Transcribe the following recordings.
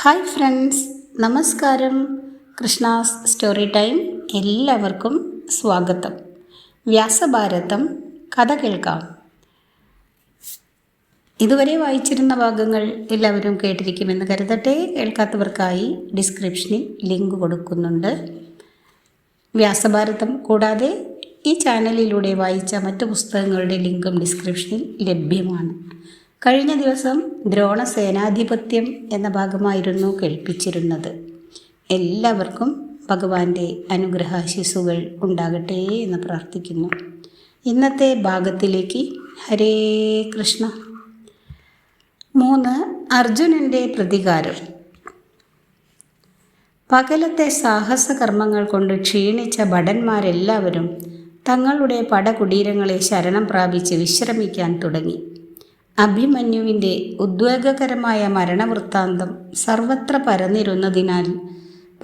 Hi friends നമസ്കാരം. Krishna's story time എല്ലാവർക്കും സ്വാഗതം. വ്യാസഭാരതം കഥ കേൾക്കാം. ഇതുവരെ വായിച്ചിരുന്ന ഭാഗങ്ങൾ എല്ലാവരും കേട്ടിരിക്കുമെന്ന് കരുതട്ടെ. കേൾക്കാത്തവർക്കായി ഡിസ്ക്രിപ്ഷനിൽ ലിങ്ക് കൊടുക്കുന്നുണ്ട്. വ്യാസഭാരതം കൂടാതെ ഈ ചാനലിലൂടെ വായിച്ച മറ്റു പുസ്തകങ്ങളുടെ ലിങ്കും ഡിസ്ക്രിപ്ഷനിൽ ലഭ്യമാണ്. കഴിഞ്ഞ ദിവസം ദ്രോണ സേനാധിപത്യം എന്ന ഭാഗമായിരുന്നു കേൾപ്പിച്ചിരുന്നത്. എല്ലാവർക്കും ഭഗവാന്റെ അനുഗ്രഹാശിസുകൾ ഉണ്ടാകട്ടെ എന്ന് പ്രാർത്ഥിക്കുന്നു. ഇന്നത്തെ ഭാഗത്തിലേക്ക് ഹരേ കൃഷ്ണ. മൂന്ന് അർജുനന്റെ പ്രതികാരം. പകലത്തെ സാഹസകർമ്മങ്ങൾ കൊണ്ട് ക്ഷീണിച്ച ഭടന്മാരെല്ലാവരും തങ്ങളുടെ പടകുടീരങ്ങളെ ശരണം പ്രാപിച്ച് വിശ്രമിക്കാൻ തുടങ്ങി. അഭിമന്യുവിന്റെ ഉദ്വേഗകരമായ മരണവൃത്താന്തം സർവത്ര പരന്നിരുന്നതിനാൽ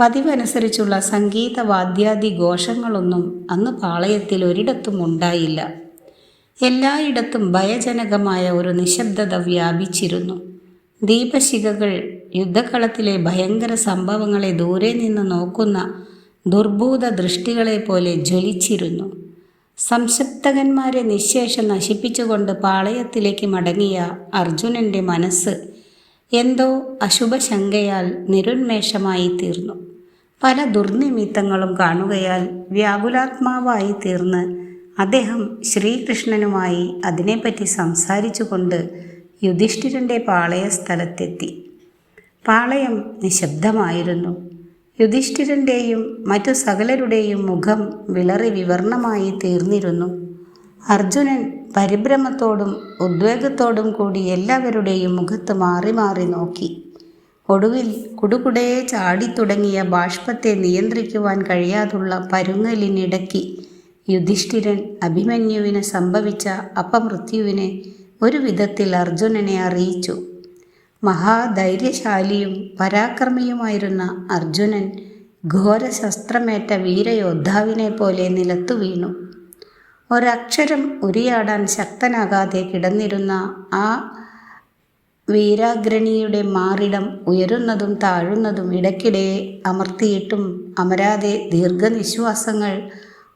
പതിവനുസരിച്ചുള്ള സംഗീതവാദ്യാദി ഘോഷങ്ങളൊന്നും അന്ന് പാളയത്തിൽ ഒരിടത്തും ഉണ്ടായില്ല. എല്ലായിടത്തും ഭയജനകമായ ഒരു നിശബ്ദത വ്യാപിച്ചിരുന്നു. ദീപശിഖകൾ യുദ്ധക്കളത്തിലെ ഭയങ്കര സംഭവങ്ങളെ ദൂരെ നിന്ന് നോക്കുന്ന ദുർഭൂത ദൃഷ്ടികളെ പോലെ ജ്വലിച്ചിരുന്നു. സംശപ്തകന്മാരെ നിശേഷം നശിപ്പിച്ചുകൊണ്ട് പാളയത്തിലേക്ക് മടങ്ങിയ അർജുനന്റെ മനസ്സ് എന്തോ അശുഭശങ്കയാൽ നിരുന്മേഷമായി തീർന്നു. പല ദുർനിമിത്തങ്ങളും കാണുകയാൽ വ്യാകുലാത്മാവായി തീർന്ന് അദ്ദേഹം ശ്രീകൃഷ്ണനുമായി അതിനെപ്പറ്റി സംസാരിച്ചുകൊണ്ട് യുധിഷ്ഠിരന്റെ പാളയ സ്ഥലത്തെത്തി പാളയം നിശബ്ദമായിരുന്നു. യുധിഷ്ഠിരന്റെയും മറ്റു സകലരുടെയും മുഖം വിളറി വിവർണമായി തീർന്നിരുന്നു. അർജുനൻ പരിഭ്രമത്തോടും ഉദ്വേഗത്തോടും കൂടി എല്ലാവരുടെയും മുഖത്ത് മാറി മാറി നോക്കി. ഒടുവിൽ കുടുകുടയെ ചാടിത്തുടങ്ങിയ ബാഷ്പത്തെ നിയന്ത്രിക്കുവാൻ കഴിയാതുള്ള പരുങ്ങലിനിടയ്ക്ക് യുധിഷ്ഠിരൻ അഭിമന്യുവിന് സംഭവിച്ച അപമൃത്യുവിനെ ഒരു വിധത്തിൽ അർജുനനെ അറിയിച്ചു. മഹാധൈര്യശാലിയും പരാക്രമിയുമായിരുന്ന അർജുനൻ ഘോരശസ്ത്രമേറ്റ വീരയോദ്ധാവിനെ പോലെ നിലത്തു വീണു. ഒരക്ഷരം ഉരിയാടാൻ ശക്തനാകാതെ കിടന്നിരുന്ന ആ വീരാഗ്രണിയുടെ മാറിടം ഉയരുന്നതും താഴുന്നതും ഇടയ്ക്കിടെ അമർത്തിയിട്ടും അമരാതെ ദീർഘനിശ്വാസങ്ങൾ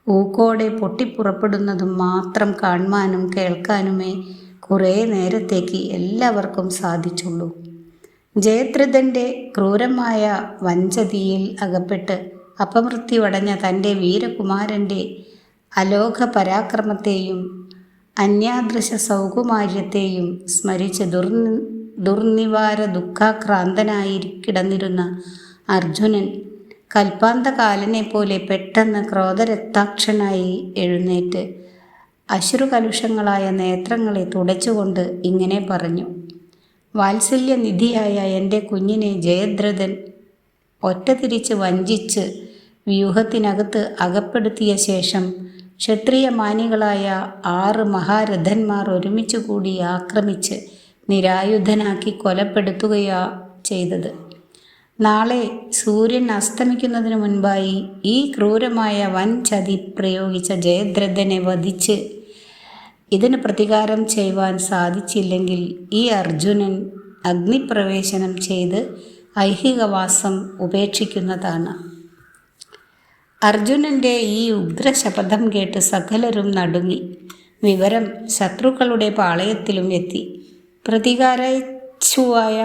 ഊക്കോടെ പൊട്ടിപ്പുറപ്പെടുന്നതും മാത്രം കാണുവാനും കേൾക്കാനുമേ കുറേ നേരത്തേക്ക് എല്ലാവർക്കും സാധിച്ചുള്ളൂ. ജയദ്രഥന്റെ ക്രൂരമായ വഞ്ചതിയിൽ അകപ്പെട്ട് അപമൃത്യുവടഞ്ഞ തന്റെ വീരകുമാരന്റെ അലോക പരാക്രമത്തെയും അന്യാദൃശ സൗകുമാര്യത്തെയും സ്മരിച്ച് ദുർ ദുർനിവാര ദുഃഖാക്രാന്തനായി കിടന്നിരുന്ന അർജുനൻ കൽപ്പാന്തകാലനെ പോലെ പെട്ടെന്ന് ക്രോധരക്താക്ഷനായി എഴുന്നേറ്റ് അശ്രുകലുഷങ്ങളായ നേത്രങ്ങളെ തുടച്ചുകൊണ്ട് ഇങ്ങനെ പറഞ്ഞു വാത്സല്യനിധിയായ എന്റെ കുഞ്ഞിനെ ജയദ്രഥൻ ഒറ്റ തിരിച്ച് വഞ്ചിച്ച് വ്യൂഹത്തിനകത്ത് അകപ്പെടുത്തിയ ശേഷം ക്ഷത്രിയമാനികളായ ആറ് മഹാരഥന്മാർ ഒരുമിച്ച് കൂടി ആക്രമിച്ച് നിരായുധനാക്കി കൊലപ്പെടുത്തുകയാ ചെയ്തത്. നാളെ സൂര്യൻ അസ്തമിക്കുന്നതിന് മുൻപായി ഈ ക്രൂരമായ വൻ ചതി പ്രയോഗിച്ച ജയദ്രഥനെ വധിച്ച് ഇതിന് പ്രതികാരം ചെയ്യുവാൻ സാധിച്ചില്ലെങ്കിൽ ഈ അർജുനൻ അഗ്നിപ്രവേശനം ചെയ്ത് ഐഹികവാസം ഉപേക്ഷിക്കുന്നതാണ്. അർജുനന്റെ ഈ ഉഗ്രശപഥം കേട്ട് സകലരും നടുങ്ങി. വിവരം ശത്രുക്കളുടെ പാളയത്തിലും എത്തി. പ്രതികാരച്ചുവായ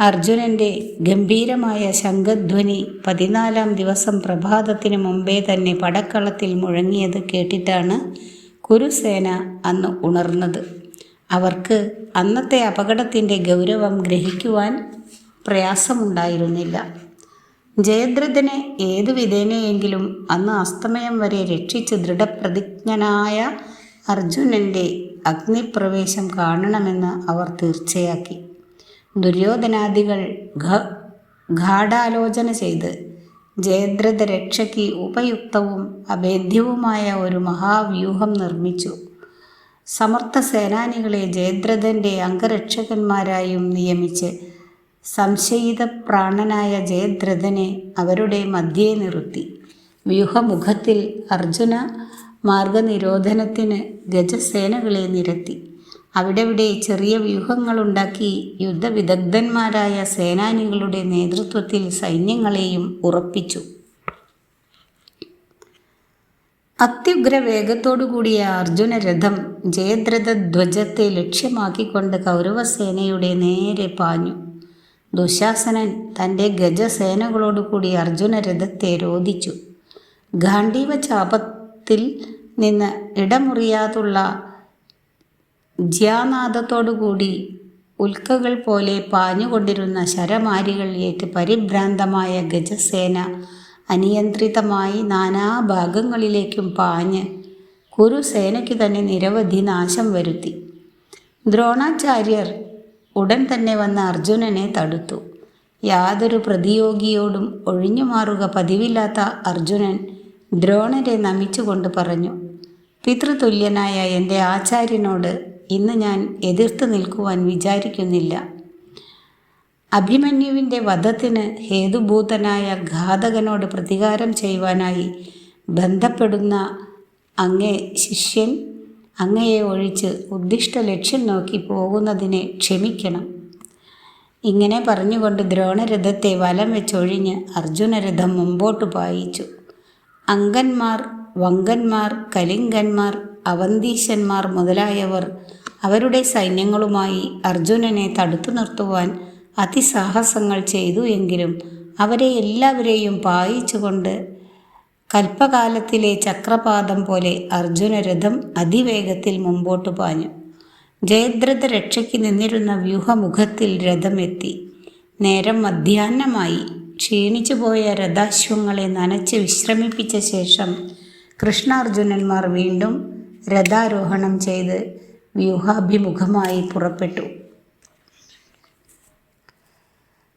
അർജുനന്റെ ഗംഭീരമായ ശംഖധ്വനി പതിനാലാം ദിവസം പ്രഭാതത്തിന് മുമ്പേ തന്നെ പടക്കളത്തിൽ മുഴങ്ങിയത് കേട്ടിട്ടാണ് കുരുസേന അന്ന് ഉണർന്നത്. അവർക്ക് അന്നത്തെ അപകടത്തിന്റെ ഗൗരവം ഗ്രഹിക്കുവാൻ പ്രയാസമുണ്ടായിരുന്നില്ല. ജയദ്രഥനെ ഏതു വിധേനയെങ്കിലും അന്ന് അസ്തമയം വരെ രക്ഷിച്ച് ദൃഢപ്രതിജ്ഞനായ അർജുനന്റെ അഗ്നിപ്രവേശം കാണണമെന്ന് അവർ തീർച്ചയാക്കി. ദുര്യോധനാദികൾ ഗാഠാലോചന ചെയ്ത് ജയദ്രഥ രക്ഷയ്ക്ക് ഉപയുക്തവും അഭേദ്യവുമായ ഒരു മഹാവ്യൂഹം നിർമ്മിച്ചു. സമർത്ഥ സേനാനികളെ ജയദ്രഥന്റെ അംഗരക്ഷകന്മാരായും നിയമിച്ച് സംശയിത പ്രാണനായ ജയദ്രഥനെ അവരുടെ മധ്യേ നിർത്തി. വ്യൂഹമുഖത്തിൽ അർജുന മാർഗനിരോധനത്തിന് ഗജസേനകളെ നിരത്തി. അവിടെവിടെ ചെറിയ വ്യൂഹങ്ങളുണ്ടാക്കി യുദ്ധവിദഗ്ധന്മാരായ സേനാനികളുടെ നേതൃത്വത്തിൽ സൈന്യങ്ങളെയും ഉറപ്പിച്ചു. അത്യുഗ്ര വേഗത്തോടുകൂടിയ അർജുന രഥം ജയദ്രഥ ധ്വജത്തെ ലക്ഷ്യമാക്കിക്കൊണ്ട് കൗരവസേനയുടെ നേരെ പാഞ്ഞു. ദുശാസനൻ തന്റെ ഗജസേനകളോടുകൂടി അർജുന രഥത്തെ രോധിച്ചു. ഗാന്ധീവ ചാപത്തിൽ നിന്ന് ഇടമുറിയാതുള്ള ജ്യാനാദത്തോടുകൂടി ഉൽക്കകൾ പോലെ പാഞ്ഞുകൊണ്ടിരുന്ന ശരമാരികൾ ഏറ്റ് പരിഭ്രാന്തമായ ഗജസേന അനിയന്ത്രിതമായി നാനാഭാഗങ്ങളിലേക്കും പാഞ്ഞ് കുരുസേനയ്ക്ക് തന്നെ നിരവധി നാശം വരുത്തി. ദ്രോണാചാര്യർ ഉടൻ തന്നെ വന്ന അർജുനനെ തടുത്തു. യാതൊരു പ്രതിയോഗിയോടും ഒഴിഞ്ഞുമാറുക പതിവില്ലാത്ത അർജുനൻ ദ്രോണരെ നമിച്ചുകൊണ്ട് പറഞ്ഞു പിതൃതുല്യനായ എന്റെ ആചാര്യനോട് ഇന്ന് ഞാൻ എതിർത്ത് നിൽക്കുവാൻ വിചാരിക്കുന്നില്ല. അഭിമന്യുവിന്റെ വധത്തിന് ഹേതുഭൂതനായ ഘാതകനോട് പ്രതികാരം ചെയ്യുവാനായി ബന്ധപ്പെടുന്ന അങ്ങേ ശിഷ്യൻ അങ്ങയെ ഒഴിച്ച് ഉദ്ദിഷ്ട ലക്ഷ്യം നോക്കി പോകുന്നതിനെ ക്ഷമിക്കണം. ഇങ്ങനെ പറഞ്ഞുകൊണ്ട് ദ്രോണരഥത്തെ വലം വെച്ചൊഴിഞ്ഞ് അർജുനരഥം മുമ്പോട്ട് പായിച്ചു. അങ്കന്മാർ വങ്കന്മാർ കലിംഗന്മാർ അവന്തീശന്മാർ മുതലായവർ അവരുടെ സൈന്യങ്ങളുമായി അർജുനനെ തടുത്തു നിർത്തുവാൻ അതിസാഹസങ്ങൾ ചെയ്തു എങ്കിലും അവരെ എല്ലാവരെയും പായിച്ചുകൊണ്ട് കൽപ്പകാലത്തിലെ ചക്രപാതം പോലെ അർജുനരഥം അതിവേഗത്തിൽ മുമ്പോട്ട് പാഞ്ഞു. ജയദ്രഥ രക്ഷയ്ക്ക് നിന്നിരുന്ന വ്യൂഹമുഖത്തിൽ രഥമെത്തി. നേരം മധ്യാഹ്നമായി. ക്ഷീണിച്ചു പോയ രഥാശ്വങ്ങളെ നനച്ച് വിശ്രമിപ്പിച്ച ശേഷം കൃഷ്ണാർജുനന്മാർ വീണ്ടും രഥാരോഹണം ചെയ്ത് വ്യൂഹാഭിമുഖമായി പുറപ്പെട്ടു.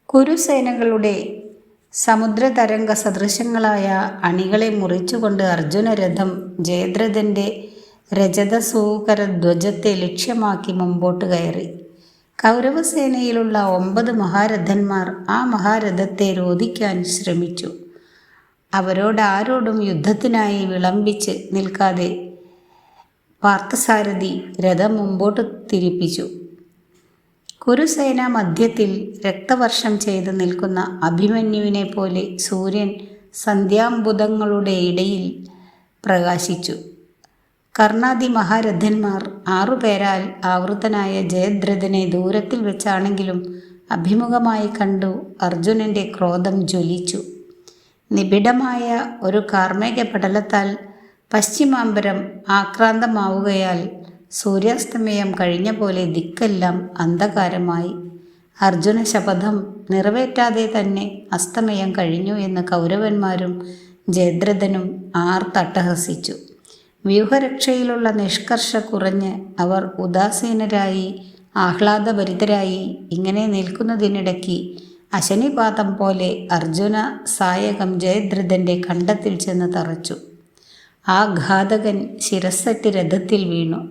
കുരുസേനകളുടെ സമുദ്രതരംഗ സദൃശങ്ങളായ അണികളെ മുറിച്ചുകൊണ്ട് അർജുനരഥം ജയദ്രഥന്റെ രജതസൂകര ധ്വജത്തെ ലക്ഷ്യമാക്കി മുമ്പോട്ട് കയറി. കൗരവസേനയിലുള്ള ഒമ്പത് മഹാരഥന്മാർ ആ മഹാരഥത്തെ രോധിക്കാൻ ശ്രമിച്ചു. അവരോടാരോടും യുദ്ധത്തിനായി വിളംബിച്ച് നിൽക്കാതെ പാർത്ഥസാരഥി രഥം മുമ്പോട്ട് തിരിപ്പിച്ചു. കുരുസേന മധ്യത്തിൽ രക്തവർഷം ചെയ്ത് നിൽക്കുന്ന അഭിമന്യുവിനെ പോലെ സൂര്യൻ സന്ധ്യാംബുധങ്ങളുടെ ഇടയിൽ പ്രകാശിച്ചു. കർണാദി മഹാരഥന്മാർ ആറുപേരാൽ ആവൃതനായ ജയദ്രഥനെ ദൂരത്തിൽ വെച്ചാണെങ്കിലും അഭിമുഖമായി കണ്ടു അർജുനന്റെ ക്രോധം ജ്വലിച്ചു. നിബിഡമായ ഒരു കാർമേക പടലത്താൽ പശ്ചിമാംബരം ആക്രാന്തമാവുകയാൽ സൂര്യാസ്തമയം കഴിഞ്ഞ പോലെ ദിക്കെല്ലാം അന്ധകാരമായി. അർജുന ശപഥം നിറവേറ്റാതെ തന്നെ അസ്തമയം കഴിഞ്ഞു എന്ന് കൗരവന്മാരും ജയദ്രഥനും ആർത്തട്ടഹസിച്ചു വ്യൂഹരക്ഷയിലുള്ള നിഷ്കർഷ കുറഞ്ഞ് അവർ ഉദാസീനരായി ആഹ്ലാദഭരിതരായി ഇങ്ങനെ നിൽക്കുന്നതിനിടയ്ക്ക് അശനിപാതം പോലെ അർജുന സായകം ജയദ്രഥന്റെ കണ്ടത്തിൽ ചെന്ന് തറച്ചു. ആ ഘാതകൻ ശിരസ്സറ്റ് രഥത്തിൽ വീണു.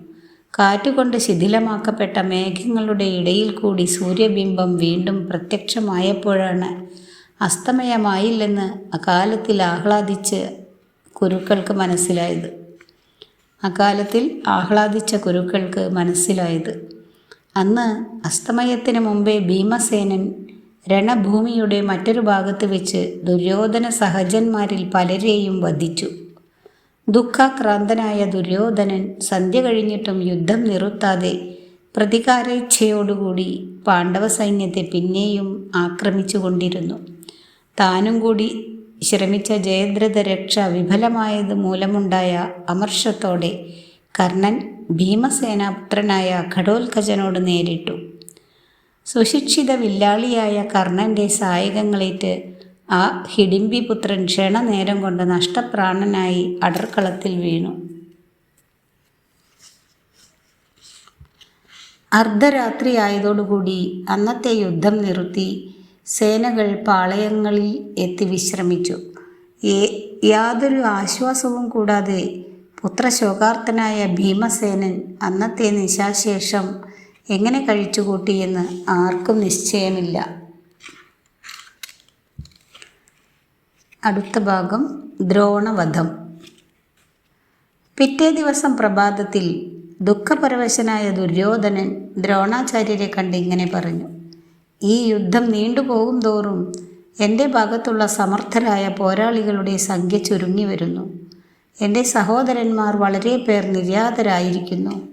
കാറ്റുകൊണ്ട് ശിഥിലമാക്കപ്പെട്ട മേഘങ്ങളുടെ ഇടയിൽ കൂടി സൂര്യബിംബം വീണ്ടും പ്രത്യക്ഷമായപ്പോഴാണ് അസ്തമയമായില്ലെന്ന് അകാലത്തിൽ ആഹ്ലാദിച്ച് കുരുക്കൾക്ക് മനസ്സിലായത്. അക്കാലത്തിൽ ആഹ്ലാദിച്ച കുരുക്കൾക്ക് മനസ്സിലായത്. അന്ന് അസ്തമയത്തിന് മുമ്പേ ഭീമസേനൻ രണഭൂമിയുടെ മറ്റൊരു ഭാഗത്ത് വെച്ച് ദുര്യോധന സഹജന്മാരിൽ പലരെയും വധിച്ചു. ദുഃഖാക്രാന്തനായ ദുര്യോധനൻ സന്ധ്യ കഴിഞ്ഞിട്ടും യുദ്ധം നിറുത്താതെ പ്രതികാരേച്ഛയോടുകൂടി പാണ്ഡവ സൈന്യത്തെ പിന്നെയും ആക്രമിച്ചുകൊണ്ടിരുന്നു. താനും കൂടി ശ്രമിച്ച ജയദ്രഥ രക്ഷ വിഫലമായത് മൂലമുണ്ടായ അമർഷത്തോടെ കർണൻ ഭീമസേനാപുത്രനായ ഘടോത്കജനോട് നേരിട്ടു. സുശിക്ഷിത വില്ലാളിയായ കർണന്റെ സായകങ്ങളേറ്റ് ആ ഹിഡിംബിപുത്രൻ ക്ഷണനേരം കൊണ്ട് നഷ്ടപ്രാണനായി അടർക്കളത്തിൽ വീണു. അർദ്ധരാത്രി ആയതോടുകൂടി അന്നത്തെ യുദ്ധം നിർത്തി സേനകൾ പാളയങ്ങളിൽ എത്തി വിശ്രമിച്ചു. യാതൊരു ആശ്വാസവും കൂടാതെ പുത്രശോകാർത്തനായ ഭീമസേനൻ അന്നത്തെ നിശാശേഷം എങ്ങനെ കഴിച്ചുകൂട്ടിയെന്ന് ആർക്കും നിശ്ചയമില്ല. അടുത്ത ഭാഗം ദ്രോണവധം. പിറ്റേ ദിവസം പ്രഭാതത്തിൽ ദുഃഖപരവശനായ ദുര്യോധനൻ ദ്രോണാചാര്യരെ കണ്ട് ഇങ്ങനെ പറഞ്ഞു ഈ യുദ്ധം നീണ്ടുപോകും തോറും എന്റെ ഭാഗത്തുള്ള സമർത്ഥരായ പോരാളികളുടെ സംഖ്യ ചുരുങ്ങി വരുന്നു. എന്റെ സഹോദരന്മാർ വളരെ പേർ നിര്യാതരായിരിക്കുന്നു.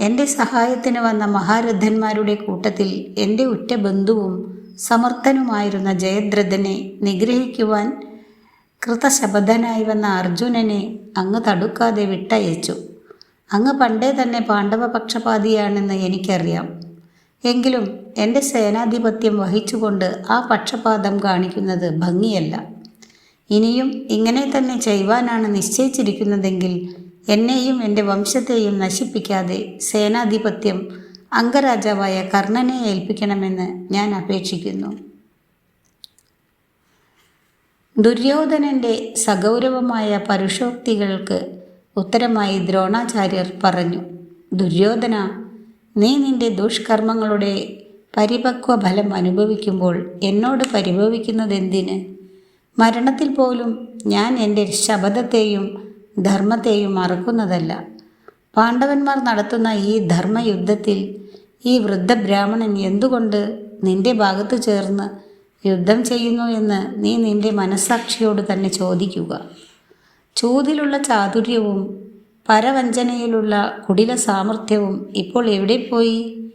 എന്റെ സഹായത്തിന് വന്ന മഹാരഥന്മാരുടെ കൂട്ടത്തിൽ എന്റെ ഉറ്റ ബന്ധുവും സമർത്ഥനുമായിരുന്ന ജയദ്രഥനെ നിഗ്രഹിക്കുവാൻ കൃതശബദ്ധനായി വന്ന അർജുനനെ അങ്ങ് തടുക്കാതെ വിട്ടയച്ചു. അങ്ങ് പണ്ടേ തന്നെ പാണ്ഡവപക്ഷപാതിയാണെന്ന് എനിക്കറിയാം. എങ്കിലും എന്റെ സേനാധിപത്യം വഹിച്ചുകൊണ്ട് ആ പക്ഷപാതം കാണിക്കുന്നത് ഭംഗിയല്ല. ഇനിയും ഇങ്ങനെ തന്നെ ചെയ്യുവാനാണ് നിശ്ചയിച്ചിരിക്കുന്നതെങ്കിൽ എന്നെയും എന്റെ വംശത്തെയും നശിപ്പിക്കാതെ സേനാധിപത്യം അംഗരാജാവായ കർണനെ ഏൽപ്പിക്കണമെന്ന് ഞാൻ അപേക്ഷിക്കുന്നു. ദുര്യോധനന്റെ സഗൗരവമായ പരുഷോക്തികൾക്ക് ഉത്തരമായി ദ്രോണാചാര്യർ പറഞ്ഞു ദുര്യോധന നീ നിന്റെ ദുഷ്കർമ്മങ്ങളുടെ പരിപക്വ ഫലം അനുഭവിക്കുമ്പോൾ എന്നോട് പരിഭവിക്കുന്നതെന്തിന്? മരണത്തിൽ പോലും ഞാൻ എന്റെ ശബദത്തെയും ധർമ്മത്തെയും മറക്കുന്നതല്ല. പാണ്ഡവന്മാർ നടത്തുന്ന ഈ ധർമ്മയുദ്ധത്തിൽ ഈ വൃദ്ധബ്രാഹ്മണൻ എന്തുകൊണ്ട് നിന്റെ ഭാഗത്ത് ചേർന്ന് യുദ്ധം ചെയ്യുന്നു എന്ന് നീ നിന്റെ മനസ്സാക്ഷിയോട് തന്നെ ചോദിക്കുക. ചൂതിലുള്ള ചാതുര്യവും പരവഞ്ചനയിലുള്ള കുടില സാമർഥ്യവും ഇപ്പോൾ എവിടെ പോയി?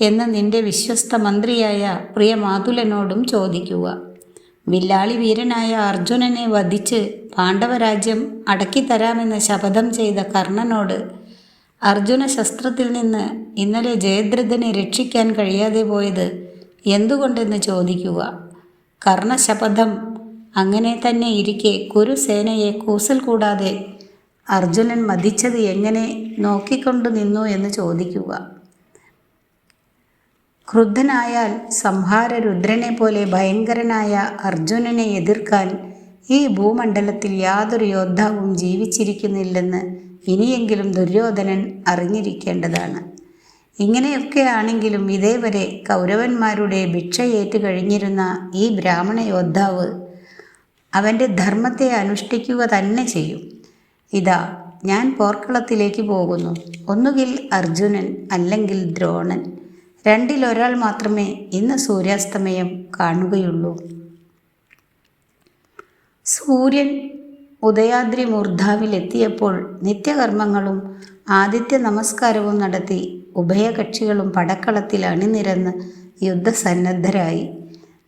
എന്ന് നിന്റെ വിശ്വസ്ത മന്ത്രിയായ പ്രിയ മാതുലനോടും ചോദിക്കുക. വില്ലാളി വീരനായ അർജുനനെ വധിച്ച് പാണ്ഡവരാജ്യം അടക്കിത്തരാമെന്ന് ശപഥം ചെയ്ത കർണനോട് അർജുന ശസ്ത്രത്തിൽ നിന്ന് ഇന്നലെ ജയദ്രഥനെ രക്ഷിക്കാൻ കഴിയാതെ പോയത് എന്തുകൊണ്ടെന്ന് ചോദിക്കുക? കർണശപഥം അങ്ങനെ തന്നെ ഇരിക്കെ കുരുസേനയെ കൂസൽ കൂടാതെ അർജുനൻ മതിച്ചത് എങ്ങനെ നോക്കിക്കൊണ്ടു നിന്നു എന്ന് ചോദിക്കുക. ക്രുദ്ധനായാൽ സംഹാര രുദ്രനെ പോലെ ഭയങ്കരനായ അർജുനനെ എതിർക്കാൻ ഈ ഭൂമണ്ഡലത്തിൽ യാതൊരു യോദ്ധാവും ജീവിച്ചിരിക്കുന്നില്ലെന്ന് ഇനിയെങ്കിലും ദുര്യോധനൻ അറിഞ്ഞിരിക്കേണ്ടതാണ്. ഇങ്ങനെയൊക്കെ ആണെങ്കിലും ഇതേവരെ കൗരവന്മാരുടെ ഭിക്ഷയേറ്റ് കഴിഞ്ഞിരുന്ന ഈ ബ്രാഹ്മണ യോദ്ധാവ് അവന്റെ ധർമ്മത്തെ അനുഷ്ഠിക്കുക തന്നെ ചെയ്യും. ഇതാ ഞാൻ പോർക്കളത്തിലേക്ക് പോകുന്നു. ഒന്നുകിൽ അർജുനൻ അല്ലെങ്കിൽ ദ്രോണൻ. രണ്ടിലൊരാൾ മാത്രമേ ഇന്ന് സൂര്യാസ്തമയം കാണുകയുള്ളൂ. സൂര്യൻ ഉദയാദ്രി മൂർധാവിലെത്തിയപ്പോൾ നിത്യകർമ്മങ്ങളും ആദിത്യ നമസ്കാരവും നടത്തി ഉഭയകക്ഷികളും പടക്കളത്തിൽ അണിനിരന്ന് യുദ്ധസന്നദ്ധരായി.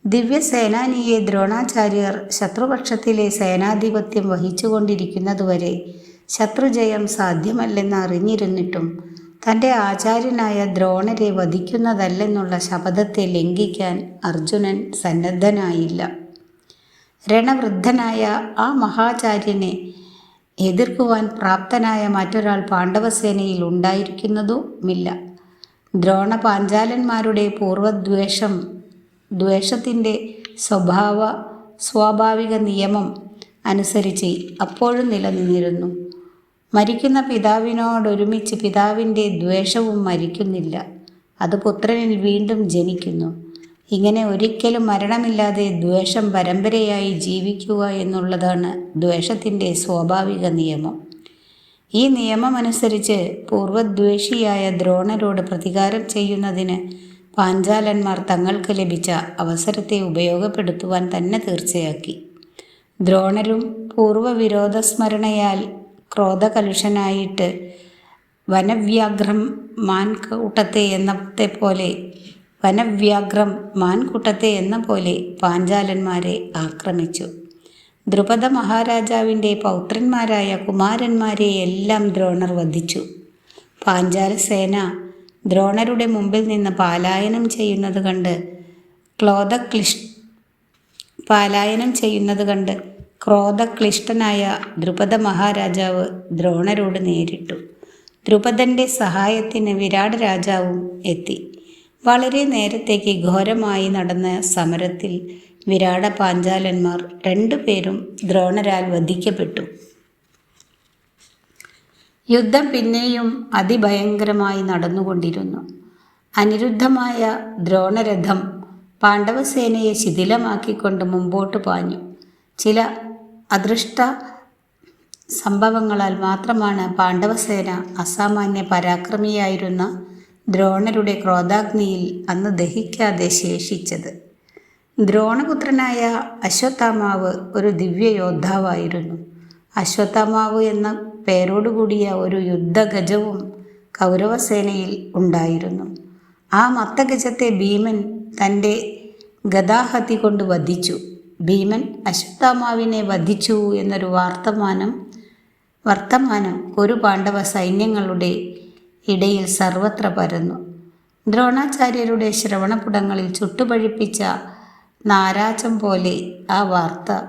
ദിവ്യസേനാനിയെ ദ്രോണാചാര്യർ ശത്രുപക്ഷത്തിലെ സേനാധിപത്യം വഹിച്ചുകൊണ്ടിരിക്കുന്നതുവരെ ശത്രുജയം സാധ്യമല്ലെന്ന് അറിഞ്ഞിരുന്നിട്ടും തന്റെ ആചാര്യനായ ദ്രോണരെ വധിക്കുന്നതല്ലെന്നുള്ള ശപഥത്തെ ലംഘിക്കാൻ അർജുനൻ സന്നദ്ധനായില്ല. രണവൃദ്ധനായ ആ മഹാചാര്യനെ എതിർക്കുവാൻ പ്രാപ്തനായ മറ്റൊരാൾ പാണ്ഡവസേനയിൽ ഉണ്ടായിരിക്കുന്നതുമില്ല. ദ്രോണ പാഞ്ചാലന്മാരുടെ പൂർവദ്വേഷം ദ്വേഷത്തിന്റെ സ്വഭാവ സ്വാഭാവിക നിയമം അനുസരിച്ച് അപ്പോഴും നിലനിന്നിരുന്നു. മരിക്കുന്ന പിതാവിനോടൊരുമിച്ച് പിതാവിന്റെ ദ്വേഷവും മരിക്കുന്നില്ല. അത് പുത്രനിൽ വീണ്ടും ജനിക്കുന്നു. ഇങ്ങനെ ഒരിക്കലും മരണമില്ലാതെ ദ്വേഷം പരമ്പരയായി ജീവിക്കുക എന്നുള്ളതാണ് ദ്വേഷത്തിന്റെ സ്വാഭാവിക നിയമം. ഈ നിയമമനുസരിച്ച് പൂർവദ്വേഷിയായ ദ്രോണരോട് പ്രതികാരം ചെയ്യുന്നതിന് പാഞ്ചാലന്മാർ തങ്ങൾക്ക് ലഭിച്ച അവസരത്തെ ഉപയോഗപ്പെടുത്തുവാൻ തന്നെ തീർച്ചയാക്കി. ദ്രോണരും പൂർവവിരോധസ്മരണയാൽ ക്രോധകലുഷനായിട്ട് വനവ്യാഘ്രം മാൻകൂട്ടത്തെ എന്നത്തെ പോലെ വനവ്യാഘ്രം മാൻകൂട്ടത്തെ എന്ന പോലെ പാഞ്ചാലന്മാരെ ആക്രമിച്ചു. ദ്രുപദ മഹാരാജാവിന്റെ പൗത്രന്മാരായ കുമാരന്മാരെ എല്ലാം ദ്രോണർ വധിച്ചു. പാഞ്ചാലസേന ദ്രോണരുടെ മുമ്പിൽ നിന്ന് പാലായനം ചെയ്യുന്നത് കണ്ട് ക്ലോധക്ലിഷ് പാലായനം ചെയ്യുന്നത് കണ്ട് ക്രോധക്ലിഷ്ടനായ ദ്രുപദ മഹാരാജാവ് ദ്രോണരോട് നേരിട്ടു. ദ്രുപദന്റെ സഹായത്തിന് വിരാട് രാജാവും എത്തി. വളരെ നേരത്തേക്ക് ഘോരമായി നടന്ന സമരത്തിൽ വിരാട പാഞ്ചാലന്മാർ രണ്ടുപേരും ദ്രോണരാൽ വധിക്കപ്പെട്ടു. യുദ്ധം പിന്നെയും അതിഭയങ്കരമായി നടന്നുകൊണ്ടിരുന്നു. അനിരുദ്ധമായ ദ്രോണരഥം പാണ്ഡവസേനയെ ശിഥിലമാക്കിക്കൊണ്ട് മുമ്പോട്ട് പാഞ്ഞു. ചില അദൃഷ്ട സംഭവങ്ങളാൽ മാത്രമാണ് പാണ്ഡവസേന അസാമാന്യ പരാക്രമിയായിരുന്ന ദ്രോണരുടെ ക്രോധാഗ്നിയിൽ അന്ന് ദഹിക്കാതെ ശേഷിച്ചത്. ദ്രോണപുത്രനായ അശ്വത്ഥാമാവ് ഒരു ദിവ്യ യോദ്ധാവായിരുന്നു അശ്വത്ഥാമാവ് എന്ന പേരോടുകൂടിയ ഒരു യുദ്ധഗജവും കൗരവസേനയിൽ ഉണ്ടായിരുന്നു. ആ മത്തഗജത്തെ ഭീമൻ തന്റെ ഗദാഹത്തി കൊണ്ട് വധിച്ചു. ഭീമൻ അശ്വത്ഥാമാവിനെ വധിച്ചു എന്നൊരു വാർത്തമാനം വർത്തമാനം ഒരു പാണ്ഡവ സൈന്യങ്ങളുടെ ഇടയിൽ സർവത്ര പരന്നു. ദ്രോണാചാര്യരുടെ ശ്രവണപുടങ്ങളിൽ ചുട്ടുപഴിപ്പിച്ച നാരാജം പോലെ ആ വാർത്ത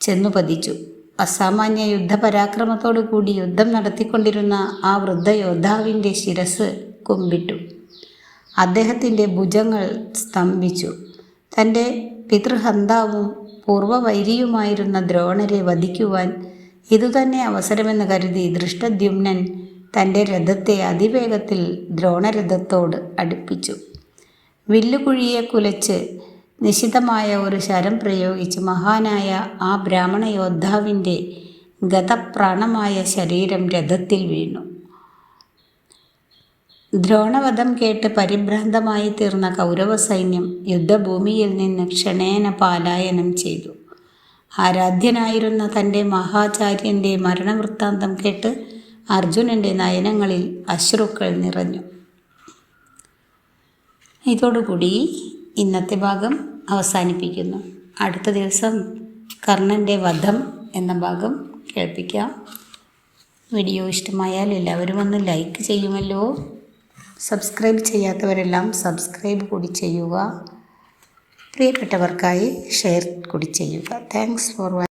ചെന്നു പതിച്ചു അസാമാന്യ യുദ്ധപരാക്രമത്തോടു കൂടി യുദ്ധം നടത്തിക്കൊണ്ടിരുന്ന ആ വൃദ്ധ യോദ്ധാവിന്റെ ശിരസ് കുമ്പിട്ടു. അദ്ദേഹത്തിന്റെ ഭുജങ്ങൾ സ്തംഭിച്ചു. തന്റെ പിതൃഹന്താവും പൂർവവൈരിയുമായിരുന്ന ദ്രോണരെ വധിക്കുവാൻ ഇതുതന്നെ അവസരമെന്ന് കരുതി ദൃഷ്ടദ്യുമ്നൻ തന്റെ രഥത്തെ അതിവേഗത്തിൽ ദ്രോണരഥത്തോട് അടുപ്പിച്ചു. വില്ലുകുഴിയെ കുലച്ച് നിശിതമായ ഒരു ശരം പ്രയോഗിച്ച് മഹാനായ ആ ബ്രാഹ്മണ യോദ്ധാവിന്റെ ഗതപ്രാണമായ ശരീരം രഥത്തിൽ വീണു. ദ്രോണവധം കേട്ട് പരിഭ്രാന്തമായി തീർന്ന കൗരവ സൈന്യം യുദ്ധഭൂമിയിൽ നിന്ന് ക്ഷണേന പാലായനം ചെയ്തു. ആരാധ്യനായിരുന്ന തന്റെ മഹാചാര്യന്റെ മരണവൃത്താന്തം കേട്ട് അർജുനന്റെ നയനങ്ങളിൽ അശ്രുക്കൾ നിറഞ്ഞു. ഇതോടുകൂടി ഇന്നത്തെ ഭാഗം അവസാനിപ്പിക്കുന്നു. അടുത്ത ദിവസം കർണന്റെ വധം എന്ന ഭാഗം കേൾപ്പിക്കാം. വീഡിയോ ഇഷ്ടമായാൽ എല്ലാവരും ഒന്ന് ലൈക്ക് ചെയ്യുമല്ലോ. സബ്സ്ക്രൈബ് ചെയ്യാത്തവരെല്ലാം സബ്സ്ക്രൈബ് കൂടി ചെയ്യുക. പ്രിയപ്പെട്ടവർക്കായി ഷെയർ കൂടി ചെയ്യുക. Thanks for